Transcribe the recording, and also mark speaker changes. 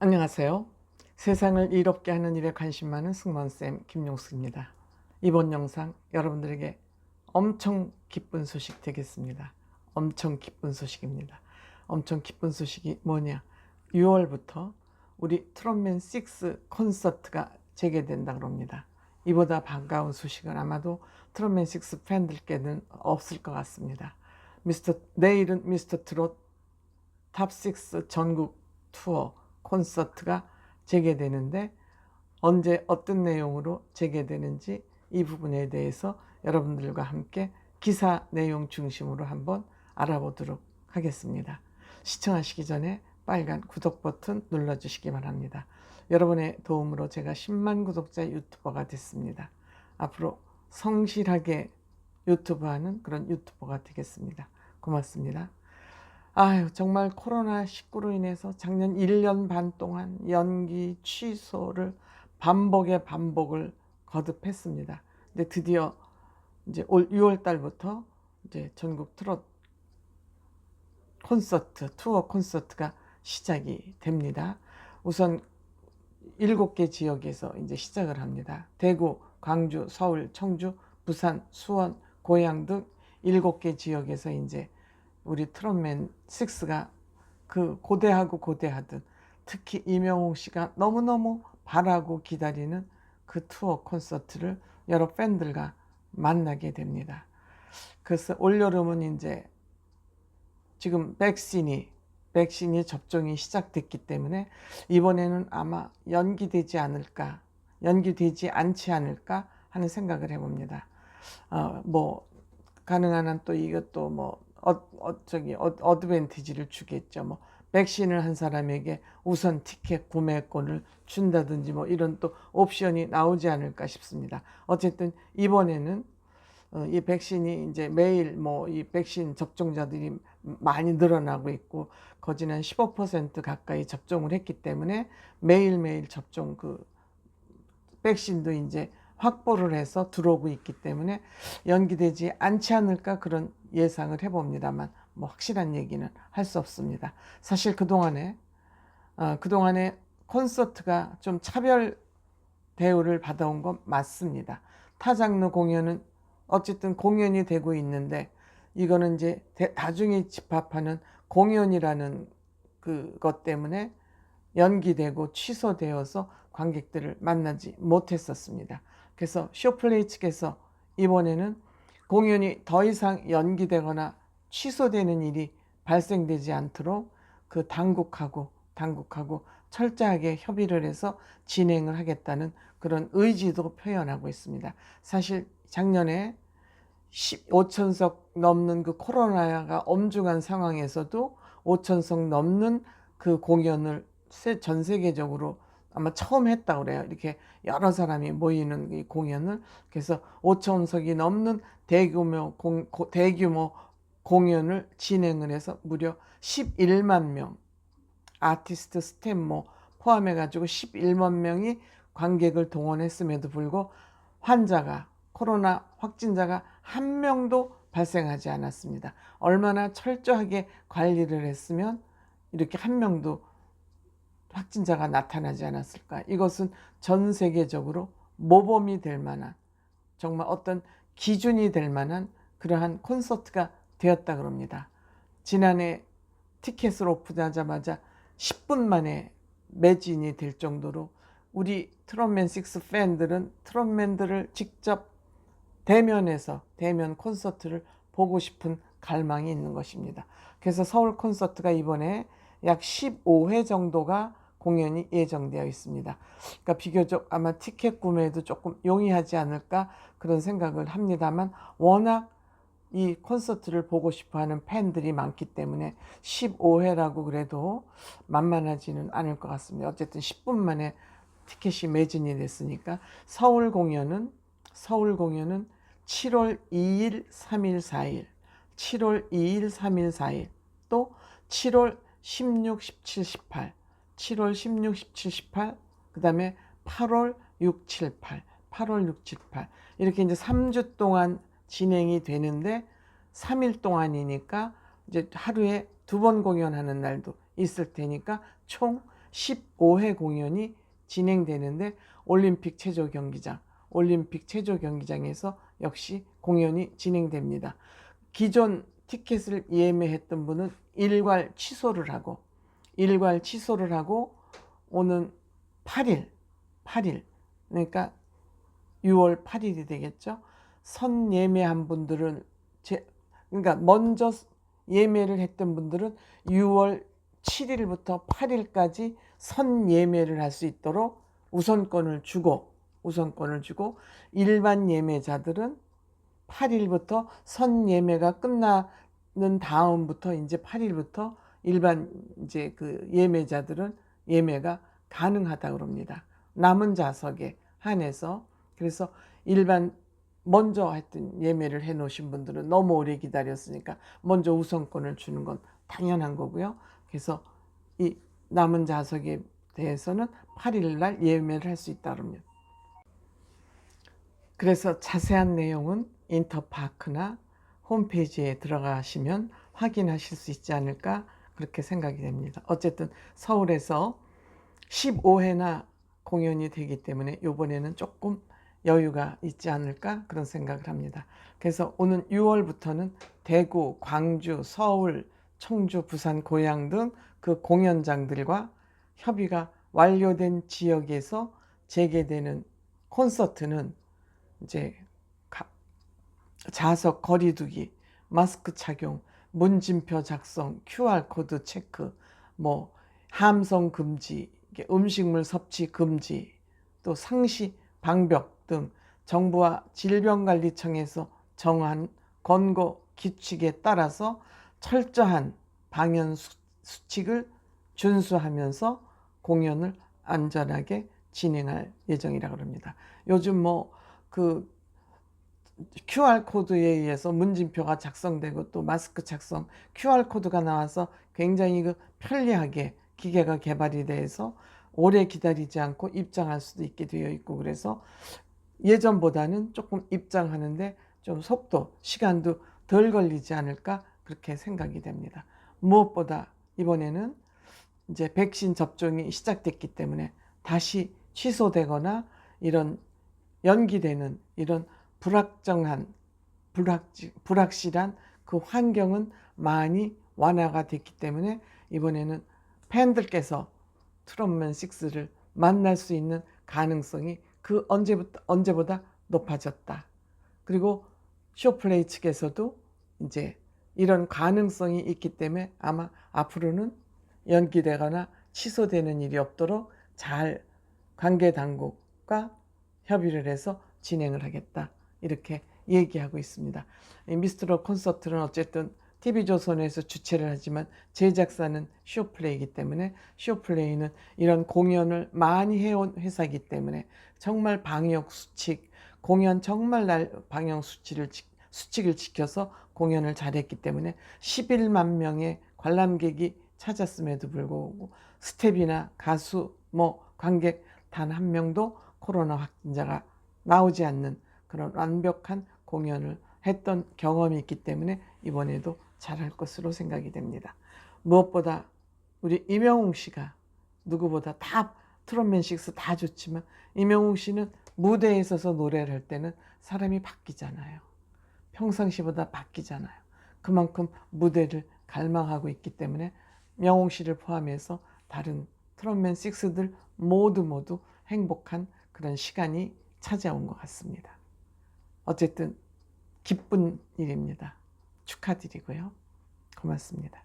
Speaker 1: 안녕하세요. 세상을 이롭게 하는 일에 관심 많은 승무원쌤 김용수입니다. 이번 영상 여러분들에게 엄청 기쁜 소식 되겠습니다. 엄청 기쁜 소식입니다. 엄청 기쁜 소식이 뭐냐? 6월부터 우리 트롯맨 6 콘서트가 재개된다 그럽니다. 이보다 반가운 소식은 아마도 트롯맨 6 팬들께는 없을 것 같습니다. 미스터 내일은 미스터 트롯 탑6 전국 투어 콘서트가 재개되는데 언제 어떤 내용으로 재개되는지 이 부분에 대해서 여러분들과 함께 기사 내용 중심으로 한번 알아보도록 하겠습니다. 시청하시기 전에 빨간 구독 버튼 눌러주시기 바랍니다. 여러분의 도움으로 제가 10만 구독자 유튜버가 됐습니다. 앞으로 성실하게 유튜브 하는 그런 유튜버가 되겠습니다. 고맙습니다. 아유, 정말 코로나19로 인해서 작년 1년 반 동안 연기 취소를 반복의 반복을 거듭했습니다. 근데 드디어 이제 올 6월 달부터 이제 전국 트롯 콘서트, 투어 콘서트가 시작이 됩니다. 우선 7개 지역에서 이제 시작을 합니다. 대구, 광주, 서울, 청주, 부산, 수원, 고양 등 7개 지역에서 이제 우리 트롯맨 6가 그 고대하고 고대하듯 특히 이명웅 씨가 너무너무 바라고 기다리는 그 투어 콘서트를 여러 팬들과 만나게 됩니다. 그래서 올여름은 이제 지금 백신이 백신이 접종이 시작됐기 때문에 이번에는 아마 연기되지 않을까, 연기되지 않지 않을까 하는 생각을 해봅니다. 어, 뭐 가능한 한 또 이것도 뭐 어, 어, 저기 어, 어드밴티지를 주겠죠. 뭐 백신을 한 사람에게 우선 티켓 구매권을 준다든지 뭐 이런 또 옵션이 나오지 않을까 싶습니다. 어쨌든 이번에는 어, 이 백신이 이제 매일 뭐 이 백신 접종자들이 많이 늘어나고 있고 거진한 15% 가까이 접종을 했기 때문에 매일매일 접종 그 백신도 이제 확보를 해서 들어오고 있기 때문에 연기되지 않지 않을까 그런 예상을 해봅니다만 뭐 확실한 얘기는 할 수 없습니다. 사실 그동안에 어, 그동안에 콘서트가 좀 차별 대우를 받아온 건 맞습니다. 타 장르 공연은 어쨌든 공연이 되고 있는데 이거는 이제 다중이 집합하는 공연이라는 그것 때문에 연기되고 취소되어서 관객들을 만나지 못했었습니다. 그래서 쇼플레이 측에서 이번에는 공연이 더 이상 연기되거나 취소되는 일이 발생되지 않도록 그 당국하고 당국하고 철저하게 협의를 해서 진행을 하겠다는 그런 의지도 표현하고 있습니다. 사실 작년에 5천석 넘는 그 코로나가 엄중한 상황에서도 5천석 넘는 그 공연을 전 세계적으로 아마 처음 했다 그래요. 이렇게 여러 사람이 모이는 이 공연을 그래서 5천석이 넘는 대규모 공, 대규모 공연을 진행을 해서 무려 11만 명 아티스트 스탬 뭐 포함해 가지고 11만 명이 관객을 동원했음에도 불구하고 환자가 코로나 확진자가 한 명도 발생하지 않았습니다. 얼마나 철저하게 관리를 했으면 이렇게 한 명도 확진자가 나타나지 않았을까. 이것은 전 세계적으로 모범이 될 만한 정말 어떤 기준이 될 만한 그러한 콘서트가 되었다 그럽니다. 지난해 티켓을 오픈하자마자 10분 만에 매진이 될 정도로 우리 트롯맨 6 팬들은 트롯맨들을 직접 대면에서 대면 콘서트를 보고 싶은 갈망이 있는 것입니다. 그래서 서울 콘서트가 이번에 약 15회 정도가 공연이 예정되어 있습니다. 그러니까 비교적 아마 티켓 구매도 조금 용이하지 않을까 그런 생각을 합니다만 워낙 이 콘서트를 보고 싶어 하는 팬들이 많기 때문에 15회라고 그래도 만만하지는 않을 것 같습니다. 어쨌든 10분 만에 티켓이 매진이 됐으니까 서울 공연은 서울 공연은 7월 2일, 3일, 4일, 7월 2일, 3일, 4일, 또 7월 16, 17, 18, 7월 16, 17, 18, 그 다음에 8월 6, 7, 8, 8월 6, 7, 8 이렇게 이제 3주 동안 진행이 되는데 3일 동안이니까 이제 하루에 두 번 공연하는 날도 있을 테니까 총 15회 공연이 진행되는데 올림픽 체조 경기장, 올림픽 체조 경기장에서 역시 공연이 진행됩니다. 기존 티켓을 예매했던 분은 일괄 취소를 하고 일괄 취소를 하고 오는 8일, 8일 그러니까 6월 8일이 되겠죠. 선 예매한 분들은 제 그러니까 먼저 예매를 했던 분들은 6월 7일부터 8일까지 선 예매를 할 수 있도록 우선권을 주고 우선권을 주고 일반 예매자들은 8일부터 선 예매가 끝나는 다음부터 이제 8일부터 일반 이제 그 예매자들은 예매가 가능하다 그럽니다. 남은 좌석에 한해서 그래서 일반 먼저 하여튼 예매를 해 놓으신 분들은 너무 오래 기다렸으니까 먼저 우선권을 주는 건 당연한 거고요. 그래서 이 남은 좌석에 대해서는 8일 날 예매를 할 수 있다 그럽니다. 그래서 자세한 내용은 인터파크나 홈페이지에 들어가시면 확인하실 수 있지 않을까 그렇게 생각이 됩니다. 어쨌든 서울에서 15회나 공연이 되기 때문에 이번에는 조금 여유가 있지 않을까 그런 생각을 합니다. 그래서 오는 6월부터는 대구, 광주, 서울, 청주, 부산, 고양 등 그 공연장들과 협의가 완료된 지역에서 재개되는 콘서트는 이제 자석 거리두기, 마스크 착용, 문진표 작성, QR 코드 체크, 뭐 함성 금지, 음식물 섭취 금지, 또 상시 방벽 등 정부와 질병관리청에서 정한 권고 규칙에 따라서 철저한 방역 수칙을 준수하면서 공연을 안전하게 진행할 예정이라고 합니다. 요즘 뭐 그 QR 코드에 의해서 문진표가 작성되고 또 마스크 착성 QR 코드가 나와서 굉장히 그 편리하게 기계가 개발이 돼서 오래 기다리지 않고 입장할 수도 있게 되어 있고 그래서 예전보다는 조금 입장하는데 좀 속도, 시간도 덜 걸리지 않을까 그렇게 생각이 됩니다. 무엇보다 이번에는 이제 백신 접종이 시작됐기 때문에 다시 취소되거나 이런 연기되는 이런 불확정한 불확, 불확실한 그 환경은 많이 완화가 됐기 때문에 이번에는 팬들께서 트럼맨 6를 만날 수 있는 가능성이 그 언제부터 언제보다 높아졌다. 그리고 쇼플레이 측에서도 이제 이런 가능성이 있기 때문에 아마 앞으로는 연기되거나 취소되는 일이 없도록 잘 관계 당국과 협의를 해서 진행을 하겠다. 이렇게 얘기하고 있습니다. 미스트로 콘서트는 어쨌든 TV조선에서 주최를 하지만 제작사는 쇼플레이이기 때문에 쇼플레이는 이런 공연을 많이 해온 회사이기 때문에 정말 방역 수칙, 공연 정말 날 방역 수칙을, 수칙을 지켜서 공연을 잘했기 때문에 11만 명의 관람객이 찾았음에도 불구하고 스텝이나 가수, 뭐 관객 단 한 명도 코로나 확진자가 나오지 않는 그런 완벽한 공연을 했던 경험이 있기 때문에 이번에도 잘할 것으로 생각이 됩니다. 무엇보다 우리 임영웅 씨가 누구보다 다 트롯맨 식스 다 좋지만 임영웅 씨는 무대에 서서 노래를 할 때는 사람이 바뀌잖아요. 평상시보다 바뀌잖아요. 그만큼 무대를 갈망하고 있기 때문에 명웅 씨를 포함해서 다른 트롯맨 식스들 모두 모두 행복한 그런 시간이 찾아온 것 같습니다. 어쨌든 기쁜 일입니다. 축하드리고요. 고맙습니다.